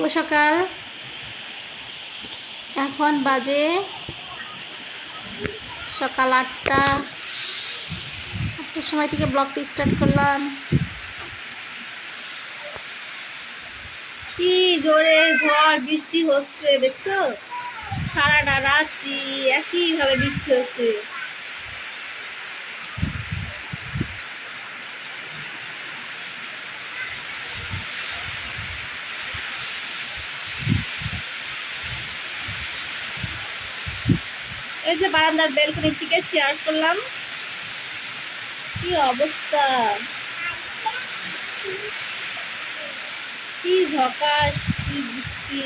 শুভ সকাল। এখন বাজে সকাল আটটা। আটটার সময় থেকে ব্লগটি স্টার্ট করলাম। কি জোরে ঝড়, বৃষ্টি হচ্ছে, দেখছ? সারাটা রাত্রি একই ভাবে বৃষ্টি হচ্ছে। এই যে বারান্দার বেলকনি থেকে শেয়ার করলাম। কি অবস্থা? কি ঝকাশ কি বৃষ্টি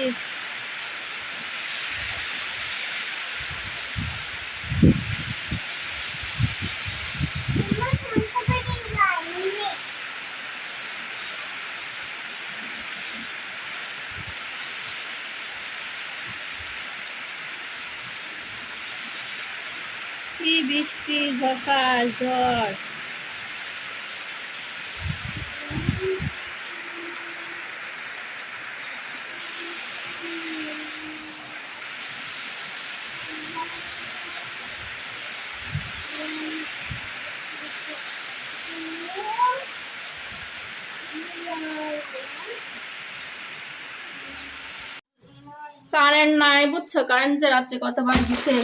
কি ঝকাশ ঝড় কারেন্ট নাই বুঝছ? কারেন্ট যে রাত্রে কতবার দিছে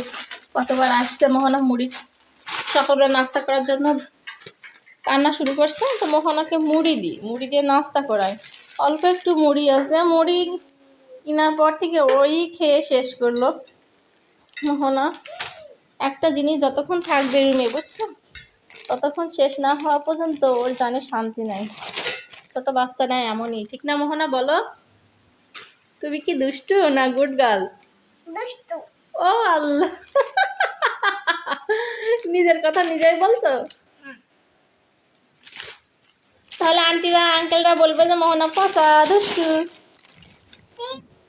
কতবার আসছে মোহনা মুড়ি। সকালবেলা নাস্তা করার জন্য কান্না শুরু করছে তো মোহনাকে মুড়ি দিই। মুড়ি দিয়ে নাস্তা করাই। অল্প একটু মুড়ি আছে মুড়ি কেনার পর থেকে ওই খেয়ে শেষ করল মোহনা। একটা জিনিস যতক্ষণ থাকবে রুমে বুঝছ? ততক্ষণ শেষ না হওয়া পর্যন্ত ওর জানে শান্তি নাই। ছোট বাচ্চা নাই এমনই। ঠিক না মোহনা বলো? তুমি কি দুষ্টু না গুড গার্ল? দুষ্টু। ও আল্লাহ। নিজের কথা নিজেই বলছো? তাহলে আন্টিরা আঙ্কেলরা বলবে যে মোহনা পচা দুষ্টু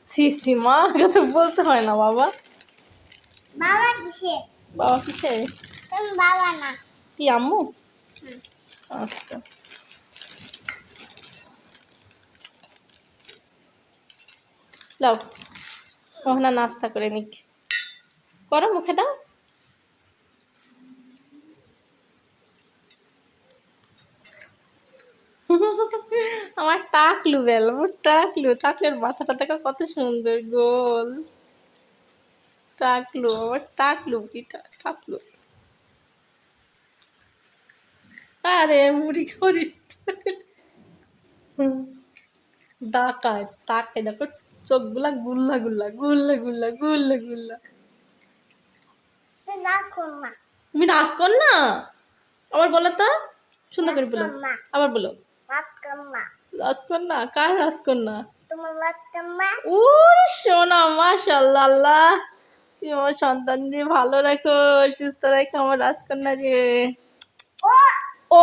সি সি মা তো বলতে হয় না বাবা। বাবা কিসে? বাবা কিসে? বাবা না। কি আম্মু? আচ্ছা। মোহনা নাস্তা করে নিক। করো মুখে দাও। আমার টাকলু বেল আমার টাকলু। টাকলের মাথাটা দেখো কত সুন্দর গোল। টাকলু আমার টাকলু কি টাকলু। আরে মুড়ি করিস ডাকায় তাকায় দেখো চোখগুলা গুল্লা গুল্লা গুল্লা গুল্লা গুল্লা গুল্লা। তুমি নাচ কর না। তুমি নাচ কর না? আবার বলো তো। সুন্দর করে বলো। আবার বলো। নাচ কর না নাচ কর না কার নাচ তোমার নাচ ও সোনা মাশাল্লাহ আল্লাহ। তুমি আমার সন্তান দিয়ে ভালো রাখো সুস্থ রাখো আমার রাজকন্যা রে ও! ও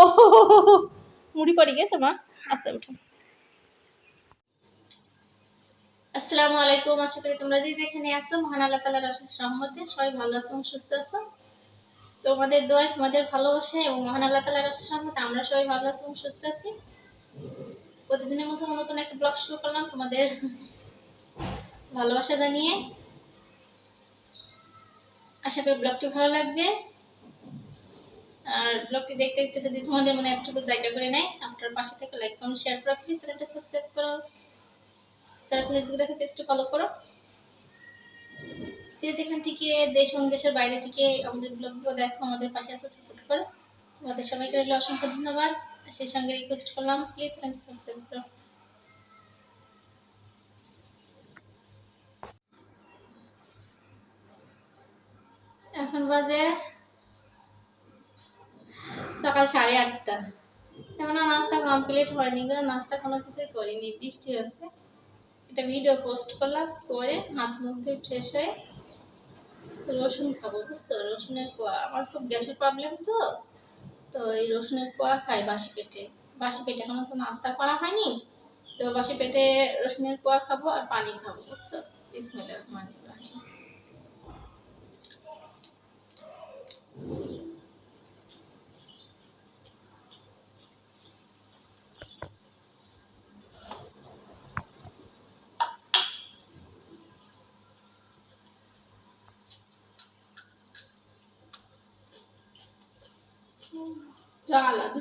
মুড়ি পড়ে গেছে মা। আচ্ছা উঠো। আসসালামু আলাইকুম আশা করি তোমরা যে যেখানে আছো মহান আল্লাহ তালার সহমতে সবাই ভালো আছো সুস্থ আছো। তোমাদের দোয়ায় তোমাদের ভালোবাসা এবং মহান আল্লাহ তালার অশেষ সহমতে আমরা সবাই ভালো আছি সুস্থ আছি। প্রতিদিনের মতো নতুন একটা ব্লগ শুরু করলাম তোমাদের ভালোবাসা জানিয়ে। আশা করি ব্লগটি ভালো লাগবে। আর ব্লগটি দেখতে দেখতে যদি তোমাদের মনে এতটুকু জায়গা করে নেয়, আপনার পাশে থেকে লাইক কমেন্ট শেয়ার করো। প্লিজ চ্যানেলটা সাবস্ক্রাইব করো। যারা ফেসবুক দেখে পেজটা ফলো করো। যে যেখান থেকে দেশ এবং দেশের বাইরে থেকে আমাদের ব্লগগুলো দেখো, আমাদের পাশে আছে সাপোর্ট করো। তোমাদের সবাইকে অসংখ্য ধন্যবাদ। সেই সঙ্গে রিকোয়েস্ট করলাম প্লিজ চ্যানেলটা সাবস্ক্রাইব করো। এখন বাজে সকাল সাড়ে আটটা। এখনও নাস্তা কমপ্লিট হয়নি নাস্তা কোনো কিছুই করিনি, বৃষ্টি আছে এটা ভিডিও পোস্ট করলাম, করে হাত মুখ দিয়ে ফ্রেশ হয়ে রসুন খাব, বুঝছ? রসুনের আমার খুব গ্যাসের প্রবলেম তো। তো এই রসুনের কোয়া খাই বাসি পেটে। বাসি পেটে এখনও তো নাস্তা করা হয়নি। তো বাসি পেটে রসুনের কোয়া খাব আর পানি খাব, বুঝছ? ইসমিল্লা রহমান রহিম।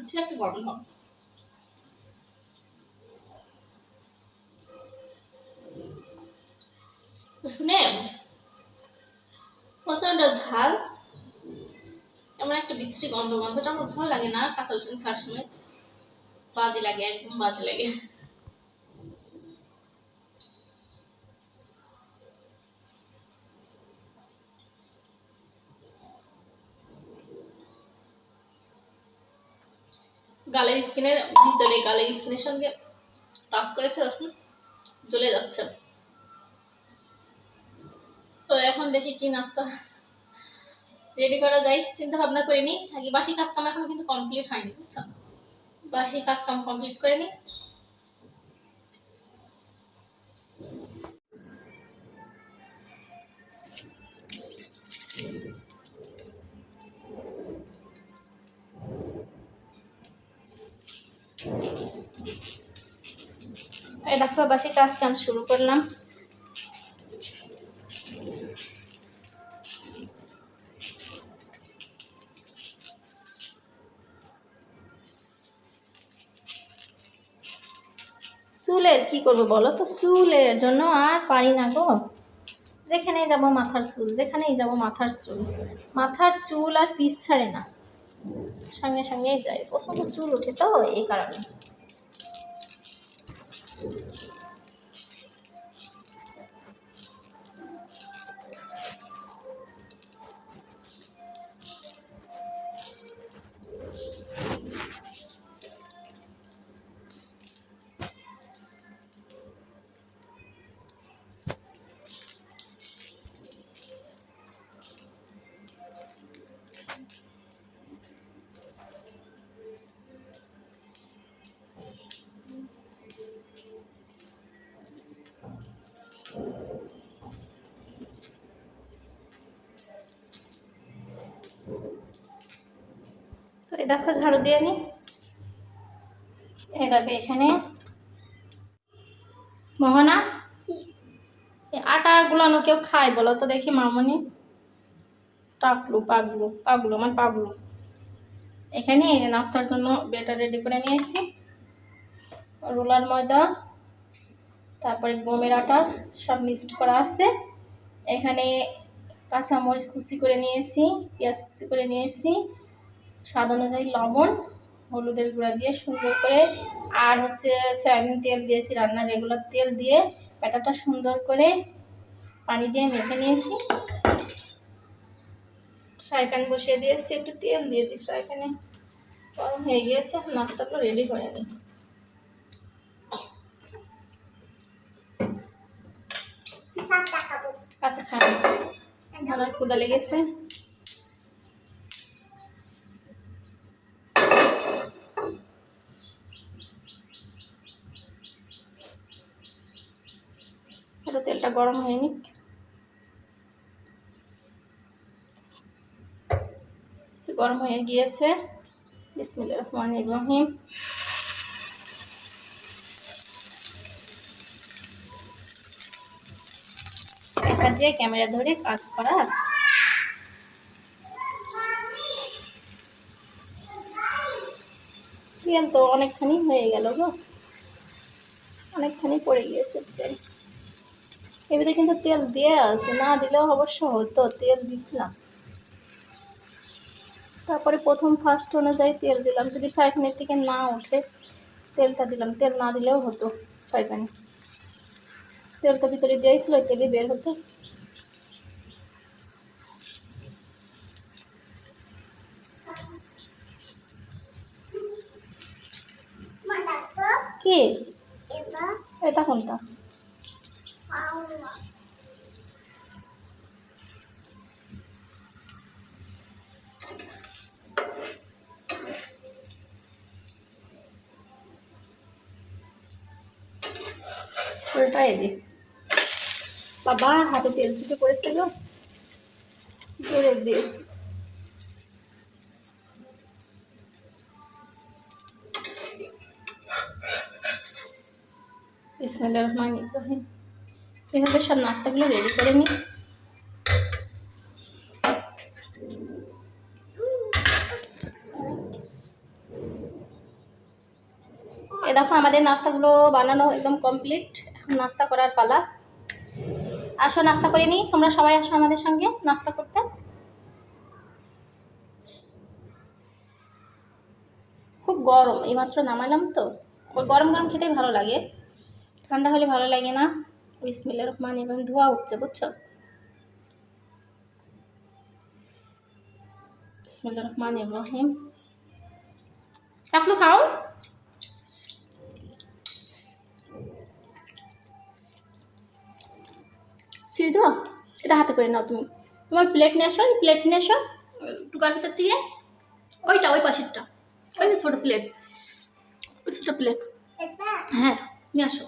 জ্বালা একটা গন্ধ শুনে প্রচণ্ড ঝাল, এমন একটা বিশ্রী গন্ধ, গন্ধটা আমার ভালো লাগে না, কাঁচা রসুন খাওয়ার সময়। বাজে লাগে, একদম বাজে লাগে। গালের স্কিনের ভিতরে গালের স্কিনের সঙ্গে টাচ করেছে এখন জ্বলে যাচ্ছে। তো এখন দেখি কি নাস্তা রেডি করা যায়। চিন্তা ভাবনা করে নিই বাসি কাজ কাম এখন কিন্তু কমপ্লিট হয়নি, বুঝছ? বাসি কাজ কাম কমপ্লিট করে নিই কাজ কাম শুরু করলাম। চুলের কি করব বলো তো? চুলের জন্য আর পারি না গো। যেখানেই যাব মাথার চুল, যেখানেই যাব মাথার চুল। মাথার চুল আর পিস ছাড়ে না। সঙ্গে সঙ্গেই যায়। প্রচণ্ড চুল ওঠে তো এই কারণে। দেখো ঝাড়ু দিয়ে নি। এই দেখো এখানে। মোহনা আটা গুলানো কেউ খায় বলো তো দেখি মামনি। টাকলু পাগলু পাগলু আমার পাগলু। এখানে এই নাস্তার জন্য বেটার রেডি করে নিয়ে এসেছি। রোলার ময়দা তারপরে গমের আটা সব মিক্সড করা আছে। এখানে কাঁচামরিচ কুচি করে নিয়েছি পেঁয়াজ কুচি করে নিয়েছি স্বাদ অনুযায়ী লবণ হলুদের গুঁড়া দিয়ে সুন্দর করে আর হচ্ছে সয়াবিন তেল দিয়েছি রান্নার রেগুলার তেল দিয়ে। ব্যাটারটা সুন্দর করে পানি দিয়ে মেখে নিয়েছি। ফ্রাই প্যান বসিয়ে দিয়েছি একটু তেল দিয়ে দিই ফ্রাই প্যানে। গরম হয়ে গিয়েছে নাস্তাগুলো রেডি করে নিই। আচ্ছা খাই আমার ক্ষুদা লেগেছে। গরম হয়নি। গরম হয়ে গিয়েছে। বিসমিল্লাহির রহমানির রহিম। এটা দিয়ে ক্যামেরা ধরে কাজ করা তেল তো অনেকখানি হয়ে গেল গো। অনেকখানি পড়ে গিয়েছে। এবারে কিন্তু তেল দিয়ে আছে না দিলেও অবশ্য হতো তেল দিছিলাম। তারপরে প্রথম ফার্স্ট অনুযায়ী তেল দিলাম যদি ফ্রাই প্যানের থেকে না ওঠে তেলটা দিলাম। তেল না দিলেও হতো ফ্রাই প্যানে তেলটা ভিতরে দিয়েছিল তেলই বের হতো। কি? এটা কোনটা? উল্টাই দি বাবা, হাতে তেল ছুটে পড়েছে গো। জোরে দিয়েছি। বিসমিল্লাহির রহমানির রহিম। এভাবে সব নাস্তাগুলো রেডি করে নিই দেখো, আমাদের নাস্তাগুলো বানানো একদম কমপ্লিট নাস্তা করার পালা। আসো, নাস্তা করে নিই। তোমরা সবাই আসো আমাদের সঙ্গে নাস্তা করতে। খুব গরম, এইমাত্র নামালাম তো। গরম গরম খেতেই ভালো লাগে। ঠান্ডা হলে ভালো লাগে না। বিসমিল্লা রহমান এবং ধোয়া উঠছে, বুঝছ? বিসমিল্লা রহমান ইব্রাহিম টাকলু খাও। ছিঁড়ে দেবো? এটা হাতে করে নাও তুমি। তোমার প্লেট নিয়ে আসো ওই প্লেট নিয়ে আসো। টুকার ভিতর থেকে ওইটা, ওই পাশেরটা। ওই ছোটো প্লেট ওই ছোটো প্লেট হ্যাঁ নিয়ে আসো।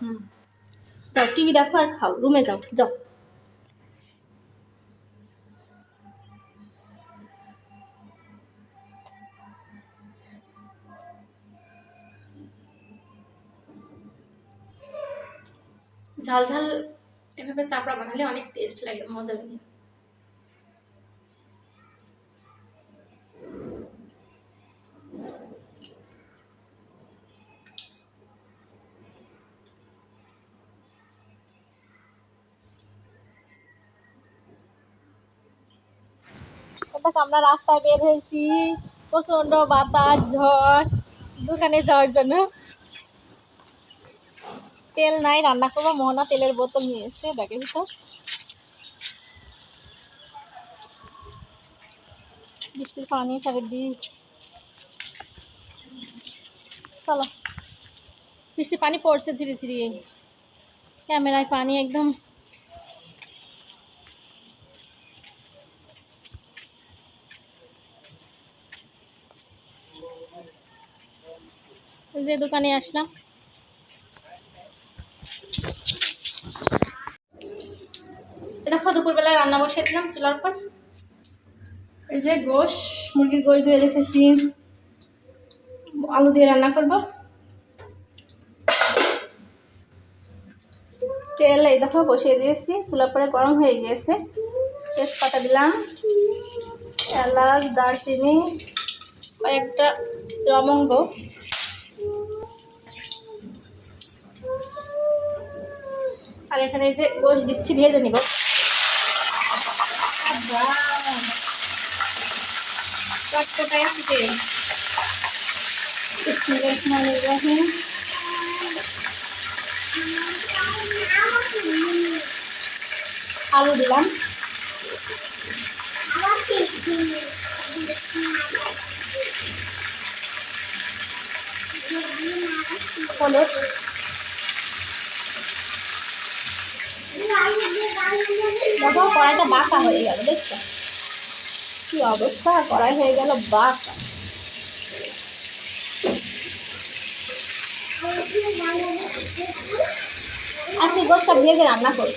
হুম। যাও টিভি দেখো আর খাও। রুমে যাও যাও। ঝাল ঝাল এভাবে চাপড়া বানালে অনেক টেস্ট লাগে, মজা লাগে। আমরা রাস্তায় বের হয়েছি প্রচণ্ড বাতাস, ঝড় দোকানে যাওয়ার জন্য। তেল নাই, রান্না করব, মোহনা তেলের বোতল নিয়ে এসছে, ব্যাগের ভিতর। বৃষ্টির পানি চারিদিক চলো। বৃষ্টির পানি পড়ছে ধীরে ধীরে ক্যামেরায় পানি একদম। যে দোকানে আসলাম। দেখো দুপুরবেলা রান্না বসিয়ে দিলাম, চুলার পর এই যে গোশ, মুরগির গোশ দিয়ে রেখেছি। আলু দিয়ে রান্না করব। তেল এই দেখো বসিয়ে দিয়েছি, চুলার পরে গরম হয়ে গিয়েছে। তেজপাতা দিলাম, এলাচ, দারচিনি, কয়েকটা লবঙ্গ। আর এখানে যে গোশ দিচ্ছি, ভেজে নিব। চটপটাই আসছে বিসমিল্লাহিররহমানিররহিম। আলু দিলাম। হলুদ দেখো কড়াইটা বাঁকা হয়ে গেল দেখছ? কি অবস্থা? কড়াই হয়ে গেল বাঁকা আজকে গোষ্ঠটা ভেজে গিয়ে রান্না করি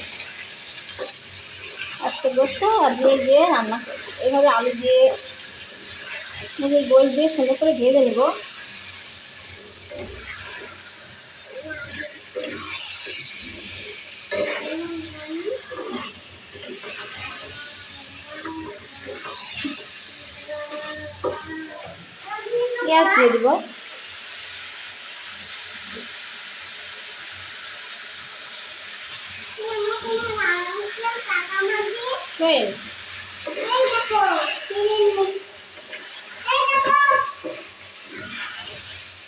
আজকে গোষ্ঠটা ভেজে গিয়ে রান্না করি এভাবে আলু দিয়ে মুগের গোল দিয়ে সুন্দর করে ভেজে নেব। পেঁয়াজ দিয়ে দিব।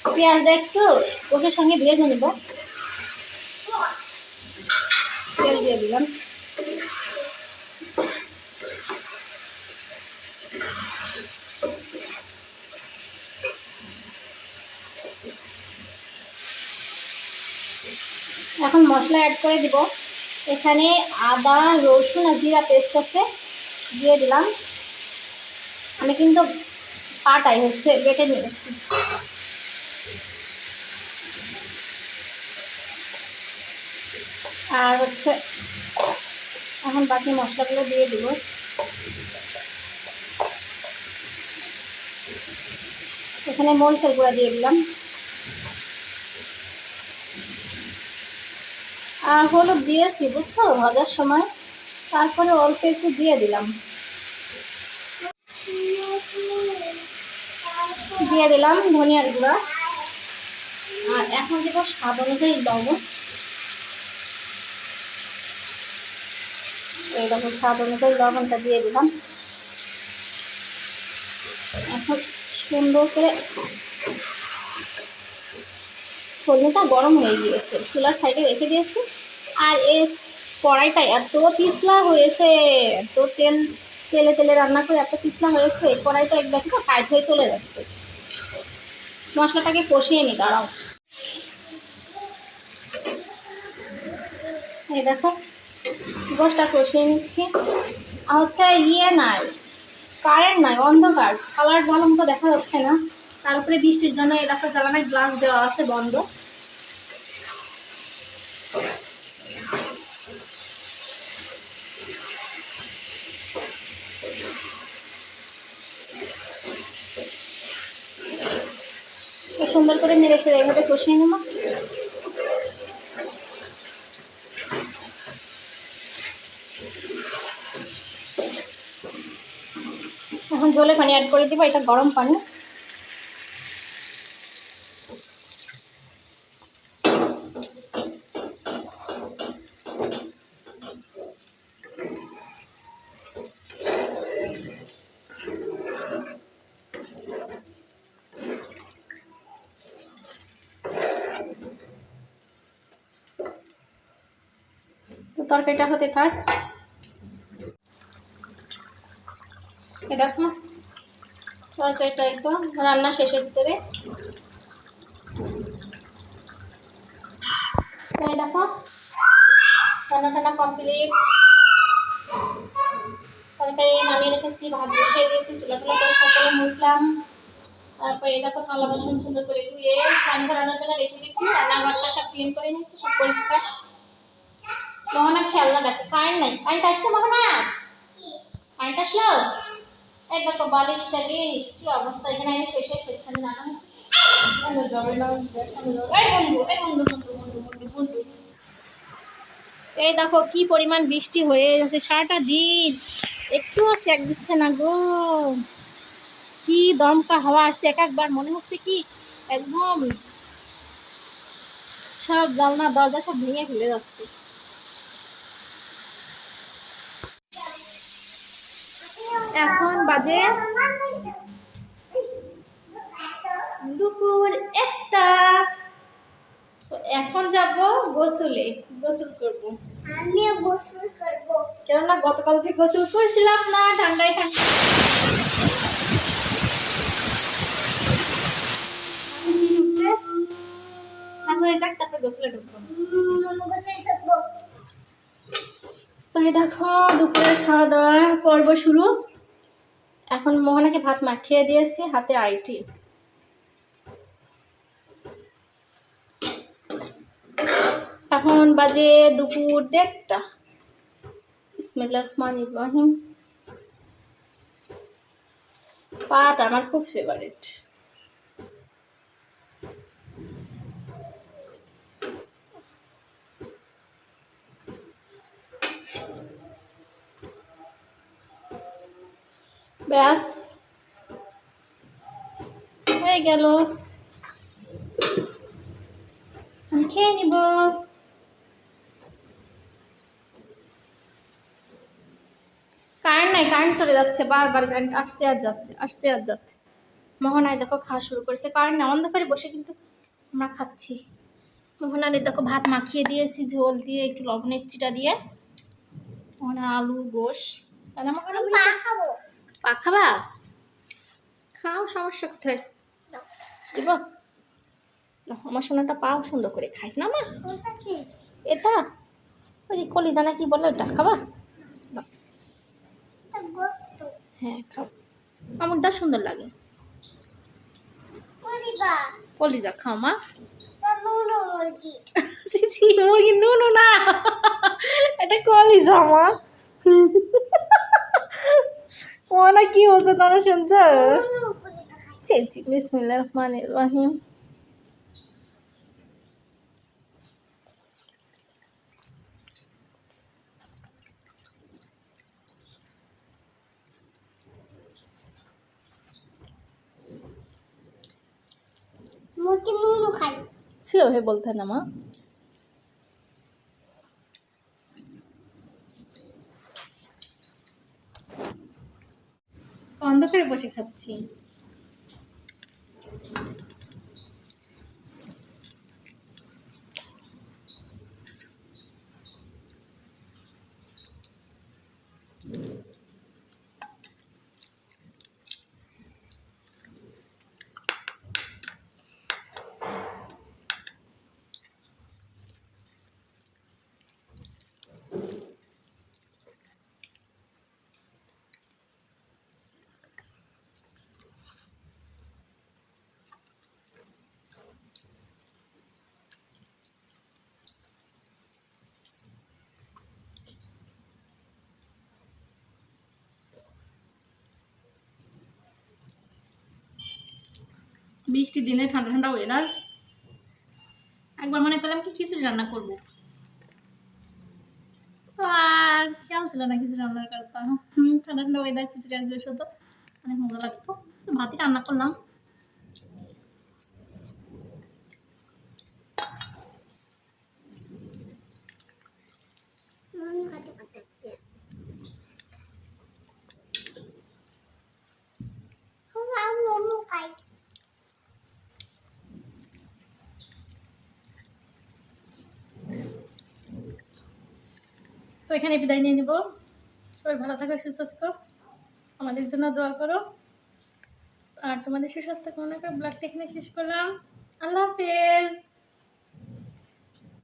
পেঁয়াজটা একটু ওটার সঙ্গে ভেজে নেব তেল দিয়ে দিলাম এখন মশলা অ্যাড করে দিব। এখানে আদা, রসুন আর জিরা পেস্ট আছে, দিয়ে দিলাম। আমি কিন্তু পাটাই হচ্ছে বেটে নিয়েছি। আর হচ্ছে এখন বাকি মশলাগুলো দিয়ে দিব। এখানে মরিচের গুঁড়া দিয়ে দিলাম। আর হলুদ দিয়েছি, বুঝছ? ভাজার সময়। তারপরে অল্প একটু দিয়ে দিলাম। দিয়ে দিলাম ধনিয়ার গুঁড়া। আর এখন দেবো স্বাদ অনুযায়ী লবণ। এইরকম স্বাদ অনুযায়ী লবণটা দিয়ে দিলাম। এখন সুন্দর করে সজনেটা গরম হয়ে গিয়েছে। চুলার সাইডে রেখে দিয়েছি। আর এই কড়াইটা এত পিছলা হয়েছে, এত তেল, তেলে তেলে রান্না করে এত পিছলা হয়েছে কড়াইটা এক দেখো টাইট হয়ে চলে যাচ্ছে। মশলাটাকে কষিয়ে নি, দাঁড়াও। এই দেখো গোসটা কষিয়ে নিচ্ছি। আর হচ্ছে ইয়ে নাই কারেন্ট নাই, অন্ধকার। কালার ভালো মতো দেখা যাচ্ছে না। তার উপরে বৃষ্টির জন্য দেখো জ্বালানায় গ্লাস দেওয়া আছে বন্ধ তো মেরেছে এইভাবে কষিয়ে নেব? এখন জলে পানি অ্যাড করে দিব এটা গরম পানি। তরকারিটা হতে থাক। দেখো, তরকারিটা একদম রান্না শেষের ভিতরে। দেখো রান্না টান্না কমপ্লিট তরকারি নামিয়ে রেখেছি, ভাত বসিয়ে দিয়েছি চুলা টুলা করে সকলে মুসলাম তারপরে এই দেখো থালা বাসন সুন্দর করে ধুয়ে, পানি ঝরানোর জন্য রেখে দিয়েছি। রান্নাঘরটা সব ক্লিন করে নিয়েছি, সব পরিষ্কার। মোহনা খেলনা দেখো কারেন্ট নাই। কারেন্ট আসছে মোহনা কারেন্ট আসলো? এই দেখো বালিশ টালিশ কি অবস্থা? এখানে আমি হয়েছে। বন্ধু যাবে না এই দেখো, কি পরিমাণ বৃষ্টি হয়ে যাচ্ছে সারাটা দিন। একটুও সেক দিচ্ছে না গো। কি দমকা হাওয়া আসছে, এক একবার মনে হচ্ছে কি একদম সব জানলা, দরজা সব ভেঙে ফেলে যাচ্ছে। এখন বাজে দুপুর একটা। এখন যাব গোসলে গোসল করব। আমিও গোসল করব। কেননা গতকাল থেকে গোসল করেছিলাম না ঠান্ডায় ঠান্ডা। আমি হয়ে যাক তারপর গোসলে ঢুকবো। তো দেখো দুপুরের খাওয়া দাওয়ার পর্ব শুরু। এখন মোহনাকে ভাত মাখিয়ে দিয়েছি হাতে আইটি। এখন বাজে দুপুর দেড়টা। ইসমিল্লাহ রহমান ইব্রাহিম। পাট আমার খুব ফেভারিট ব্যাস হয়ে গেল। আমি খেয়ে নিব। কারেন্ট নাই কারেন্ট চলে যাচ্ছে বারবার কারেন্ট আসতে আর যাচ্ছে আসতে আর যাচ্ছে। মোহনায় দেখো খাওয়া শুরু করেছে। কারেন্ট না অন্ধকারে বসে কিন্তু আমরা খাচ্ছি। মোহনার দেখো ভাত মাখিয়ে দিয়েছি ঝোল দিয়ে একটু লবণের চিটা দিয়ে। মোহনা আলু গোশ। তাহলে মোহনা পা খাব। পা খাবা? খাও সমস্যা কোথায়? দিব। আমার সোনাটা পাও সুন্দর করে খাই। না মা? এটা। ওই কলিজা না কি বলে ওটা খাবা? হ্যাঁ খাও। আমার দা সুন্দর লাগে। কলিজা। খাও মা। মুরগি। নুনু না। এটা কলিজা মা। ওনা কি বলছো তোমরা শুনছো? চেয়েছি বিসমিল্লাহ রহমান রহিম খাই বলতে না অন্ধকারে বসে খাচ্ছি। বৃষ্টির দিনে ঠান্ডা ঠান্ডা ওয়েদার একবার মনে করলাম কি খিচুড়ি রান্না করব তো আর কেমন ছিল না খিচুড়ি রান্নার কথা ঠান্ডা ঠান্ডা ওয়েদার খিচুড়ি আর বেশ হতো অনেক মজা লাগতো ভাতই রান্না করলাম তো এখানে বিদায় নিয়ে নিব। সবাই ভালো থাকো, সুস্থ থাকো। আমাদের জন্য দোয়া করো। আর তোমাদের সুস্বাস্থ্য কামনা করে ব্লগটা এখানে শেষ করলাম। আল্লাহ হাফেজ।